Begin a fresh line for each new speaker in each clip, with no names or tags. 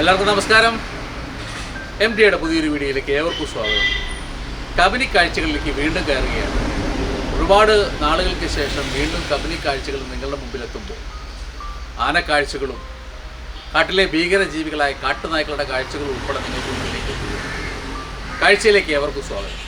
എല്ലാവർക്കും നമസ്കാരം. എം ഡിയുടെ പുതിയൊരു വീഡിയോയിലേക്ക് ഏവർക്കും സ്വാഗതം. കബനി കാഴ്ചകളിലേക്ക് വീണ്ടും കയറുകയാണ്. ഒരുപാട് നാളുകൾക്ക് ശേഷം വീണ്ടും കബനി കാഴ്ചകൾ നിങ്ങളുടെ മുമ്പിലെത്തുമ്പോൾ ആനക്കാഴ്ചകളും കാട്ടിലെ ഭീകര ജീവികളായ കാട്ടുനായ്ക്കളുടെ കാഴ്ചകളും ഉൾപ്പെടെ നിങ്ങൾക്ക് മുമ്പിലേക്ക് എത്തുകയാണ് കാഴ്ചയിലേക്ക് ഏവർക്കും സ്വാഗതം.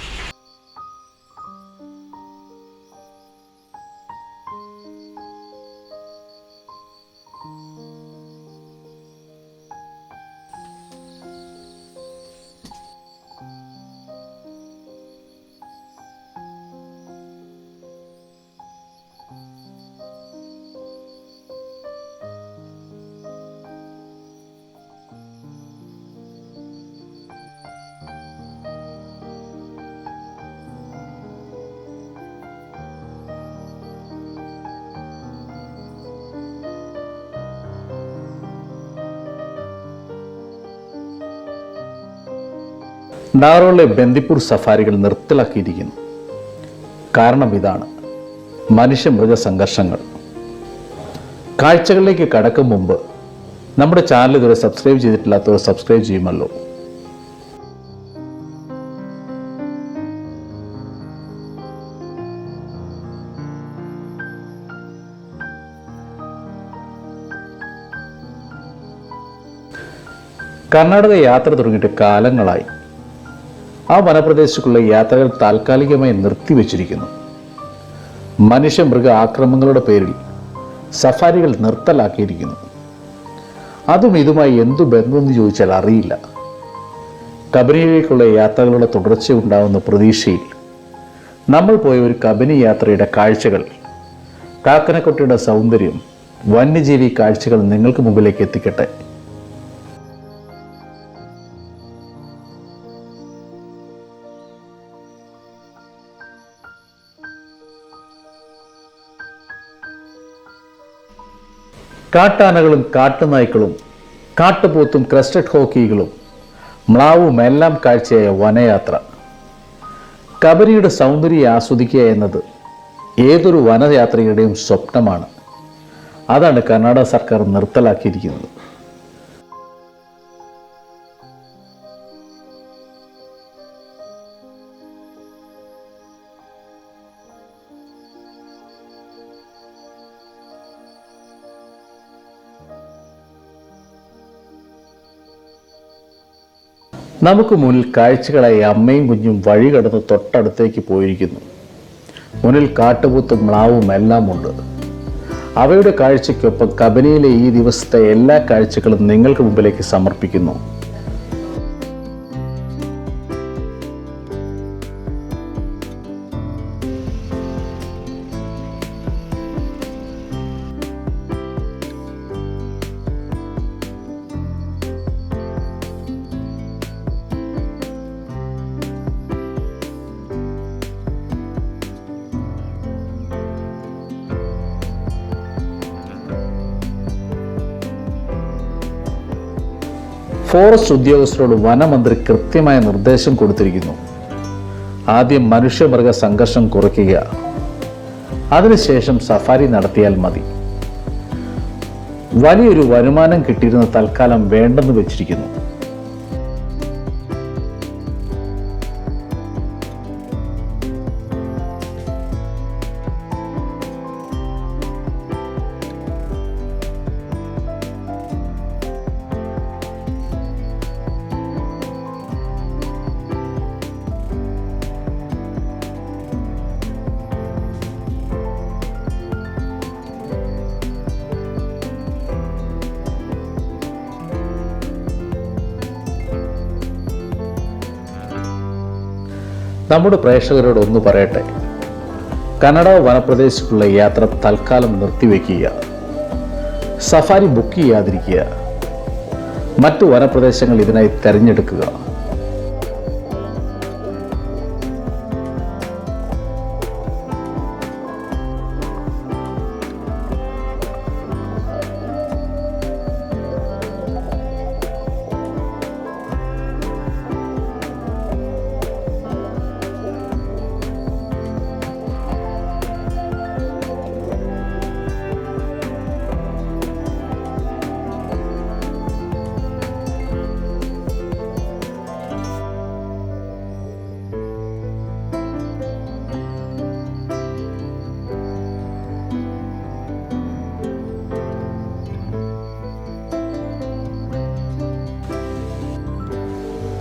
ഡാറോളിലെ ബന്ദിപ്പൂർ സഫാരികൾ നിർത്തലാക്കിയിരിക്കുന്നു. കാരണം ഇതാണ്. മനുഷ്യ മൃഗ സംഘർഷങ്ങൾ കാഴ്ചകളിലേക്ക് കടക്കും മുമ്പ് നമ്മുടെ ചാനൽ ഇതുവരെ സബ്സ്ക്രൈബ് ചെയ്തിട്ടില്ലാത്തവർ സബ്സ്ക്രൈബ് ചെയ്യുമല്ലോ. കർണാടക യാത്ര തുടങ്ങിയിട്ട് കാലങ്ങളായി. ആ വനപ്രദേശത്തുള്ള യാത്രകൾ താൽക്കാലികമായി നിർത്തിവെച്ചിരിക്കുന്നു. മനുഷ്യ മൃഗ ആക്രമണങ്ങളുടെ പേരിൽ സഫാരികൾ നിർത്തലാക്കിയിരിക്കുന്നു. അതും ഇതുമായി എന്തു ബന്ധമെന്ന് ചോദിച്ചാൽ അറിയില്ല. കബനിയിലേക്കുള്ള യാത്രകളുടെ തുടർച്ച ഉണ്ടാകുന്ന പ്രതീക്ഷയിൽ നമ്മൾ പോയ ഒരു കബനി യാത്രയുടെ കാഴ്ചകൾ കാക്കനക്കുട്ടിയുടെ സൗന്ദര്യം വന്യജീവി കാഴ്ചകൾ നിങ്ങൾക്ക് മുമ്പിലേക്ക് എത്തിക്കട്ടെ. കാട്ടാനകളും കാട്ടുനായ്ക്കളും കാട്ടുപോത്തും ക്രസ്റ്റഡ് ഹോക്കികളും മ്ലാവും എല്ലാം കാഴ്ചയായ വനയാത്ര. കബരിയുടെ സൗന്ദര്യം ആസ്വദിക്കുക എന്നത് ഏതൊരു വനയാത്രികരുടെയും സ്വപ്നമാണ്. അതാണ് കർണാടക സർക്കാർ നിർത്തലാക്കിയിരിക്കുന്നത്. നമുക്ക് മുന്നിൽ കാഴ്ചകളായി അമ്മയും കുഞ്ഞും വഴി കടന്ന് തൊട്ടടുത്തേക്ക് പോയിരിക്കുന്നു. മുന്നിൽ കാട്ടുപൂത്തും മ്ലാവും എല്ലാം ഉണ്ട്. അവയുടെ കാഴ്ചയ്ക്കൊപ്പം കബനിയിലെ ഈ ദിവസത്തെ എല്ലാ കാഴ്ചകളും നിങ്ങൾക്ക് മുമ്പിലേക്ക് സമർപ്പിക്കുന്നു. ഫോറസ്റ്റ് ഉദ്യോഗസ്ഥരോട് വനമന്ത്രി കൃത്യമായ നിർദ്ദേശം കൊടുത്തിരിക്കുന്നു. ആദ്യം മനുഷ്യമൃഗ സംഘർഷം കുറയ്ക്കുക. അതിനുശേഷം സഫാരി നടത്തിയാൽ മതി. വലിയൊരു വരുമാനം കിട്ടിയിരുന്ന തൽക്കാലം വേണ്ടെന്ന് വെച്ചിരിക്കുന്നു. നമ്മുടെ പ്രേക്ഷകരോട് ഒന്ന് പറയട്ടെ. കനഡ വനപ്രദേശത്തുള്ള യാത്ര തൽക്കാലം നിർത്തിവെക്കുക. സഫാരി ബുക്ക് ചെയ്യാതിരിക്കുക. മറ്റു വനപ്രദേശങ്ങൾ ഇതിനായി തിരഞ്ഞെടുക്കുക.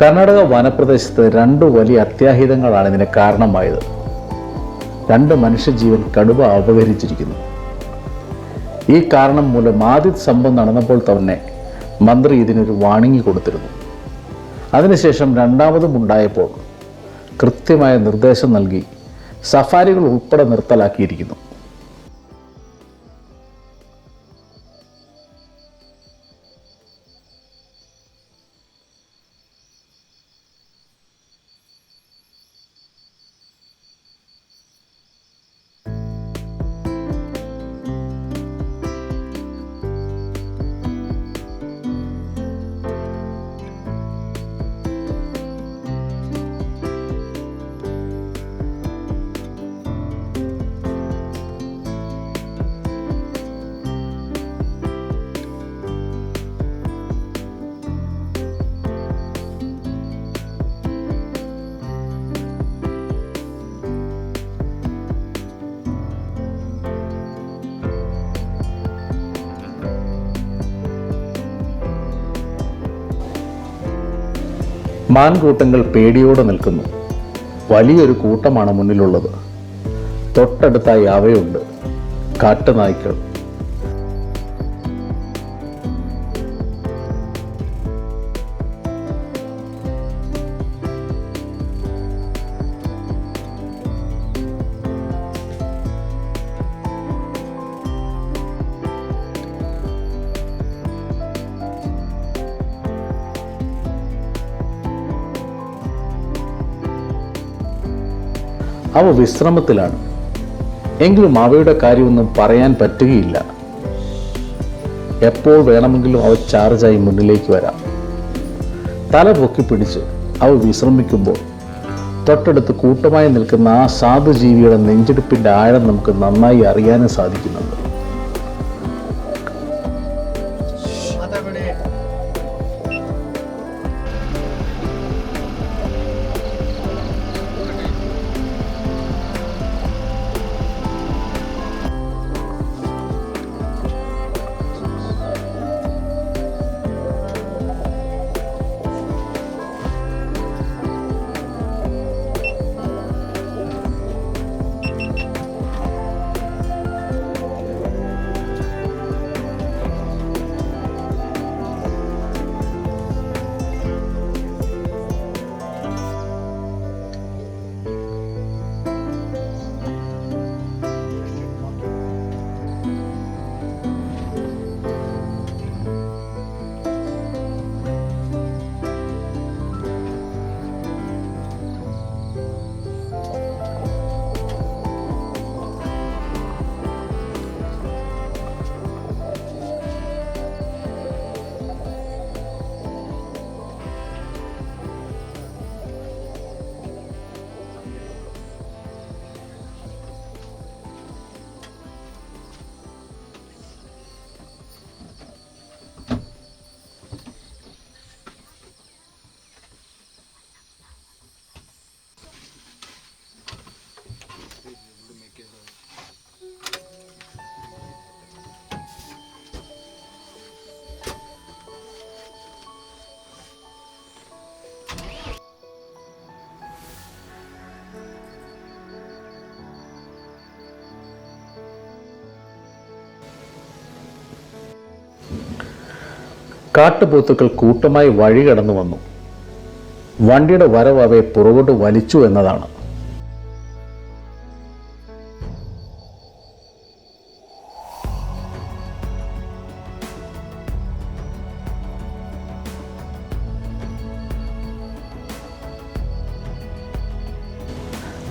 കർണാടക വനപ്രദേശത്ത് രണ്ട് വലിയ അത്യാഹിതങ്ങളാണ് ഇതിന് കാരണമായത്. രണ്ട് മനുഷ്യജീവൻ കടുവ അപഹരിച്ചിരിക്കുന്നു. ഈ കാരണം മൂലം ആദ്യ സംഭവം നടന്നപ്പോൾ തന്നെ മന്ത്രി ഇതിനൊരു വാണിംഗ് കൊടുത്തിരുന്നു. അതിനുശേഷം രണ്ടാമതും ഉണ്ടായപ്പോൾ കൃത്യമായ നിർദ്ദേശം നൽകി സഫാരികൾ ഉൾപ്പെടെ നിർത്തലാക്കിയിരിക്കുന്നു. മാൻകൂട്ടങ്ങൾ പേടിയോടെ നിൽക്കുന്നു. വലിയൊരു കൂട്ടമാണ് മുന്നിലുള്ളത്. തൊട്ടടുത്തായി അവയുണ്ട്. കാട്ടുനായ്ക്കൾ അവ വിശ്രമത്തിലാണ്. എങ്കിലും അവയുടെ കാര്യമൊന്നും പറയാൻ പറ്റുകയില്ല. എപ്പോൾ വേണമെങ്കിലും അവ ചാർജായി മുന്നിലേക്ക് വരാം. തല പൊക്കി പിടിച്ച് അവ വിശ്രമിക്കുമ്പോൾ തൊട്ടടുത്ത് കൂട്ടമായി നിൽക്കുന്ന ആ സാധുജീവിയുടെ നെഞ്ചെടുപ്പിന്റെ ആഴം നമുക്ക് നന്നായി അറിയാനും സാധിക്കുന്നുണ്ട്. കാട്ടുപോത്തുക്കൾ കൂട്ടമായി വഴി കടന്നു വന്നു. വണ്ടിയുടെ വരവ് അവയെ പുറകോട്ട് വലിച്ചു എന്നതാണ്.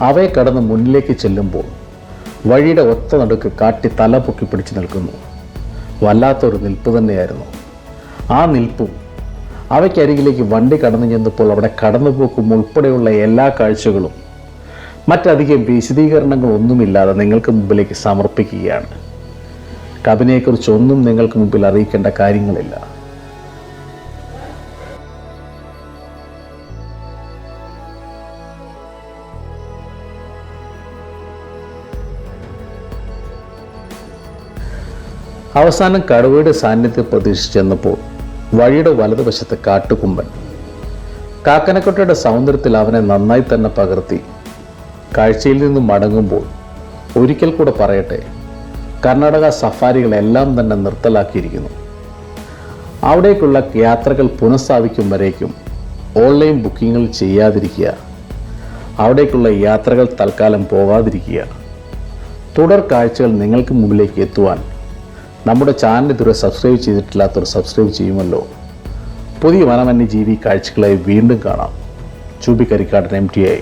അവയെ കടന്ന് മുന്നിലേക്ക് ചെല്ലുമ്പോൾ വഴിയുടെ ഒത്ത നടുക്ക് കാട്ടി തല പൊക്കി പിടിച്ചു നിൽക്കുന്നു. വല്ലാത്തൊരു നിൽപ്പ് തന്നെയായിരുന്നു. ആ നിൽപ്പും. അവയ്ക്കരികിലേക്ക് വണ്ടി കടന്നു ചെന്നപ്പോൾ അവിടെ കടന്നുപോക്കും ഉൾപ്പെടെയുള്ള എല്ലാ കാഴ്ചകളും. മറ്റധികം വിശദീകരണങ്ങളൊന്നുമില്ലാതെ നിങ്ങൾക്ക് മുമ്പിലേക്ക് സമർപ്പിക്കുകയാണ്. കബിനെക്കുറിച്ച് ഒന്നും നിങ്ങൾക്ക് മുമ്പിൽ അറിയിക്കേണ്ട കാര്യങ്ങളില്ല. അവസാനം കടുവയുടെ സാന്നിധ്യം പ്രതീക്ഷിച്ചെന്നപ്പോൾ വഴിയുടെ വലതുവശത്ത് കാട്ടുകുമ്പൻ. കാക്കനക്കൊട്ടയുടെ സൗന്ദര്യത്തിൽ അവനെ നന്നായി തന്നെ പകർത്തി. കാഴ്ചയിൽ നിന്ന് മടങ്ങുമ്പോൾ ഒരിക്കൽ കൂടെ പറയട്ടെ കർണാടക സഫാരികളെല്ലാം തന്നെ നിർത്തലാക്കിയിരിക്കുന്നു. അവിടേക്കുള്ള യാത്രകൾ പുനഃസ്ഥാപിക്കും വരേക്കും ഓൺലൈൻ ബുക്കിങ്ങുകൾ ചെയ്യാതിരിക്കുക. അവിടേക്കുള്ള യാത്രകൾ തൽക്കാലം പോകാതിരിക്കുക. തുടർ കാഴ്ചകൾ നിങ്ങൾക്ക് മുമ്പിലേക്ക് എത്തുവാൻ നമ്മുടെ ചാനൽ ഇതുവരെ സബ്സ്ക്രൈബ് ചെയ്തിട്ടില്ലാത്തവർ സബ്സ്ക്രൈബ് ചെയ്യുമല്ലോ. പുതിയ വനവന്യജീവി കാഴ്ചകളായി വീണ്ടും കാണാം. ചൂബിക്കരിക്കാടൻ എം ടി ഐ